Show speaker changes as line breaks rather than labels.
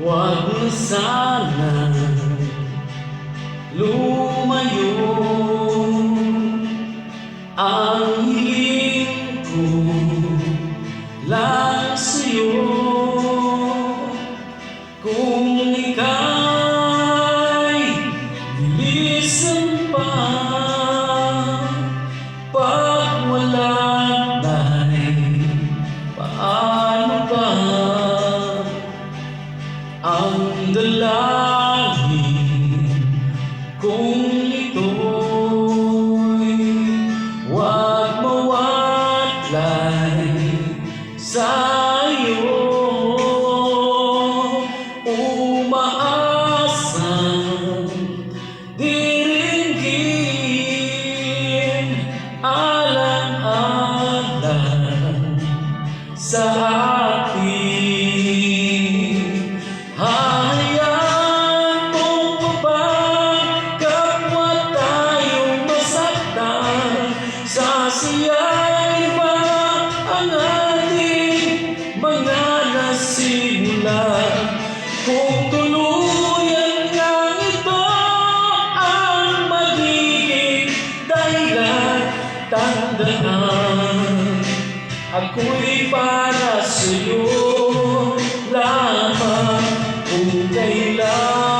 Huwag na sana lumayo Ang hiling ko lang sa'yo. Kung ika'y Ang dalangin Ako'y para sa'yo lamang kung kailangan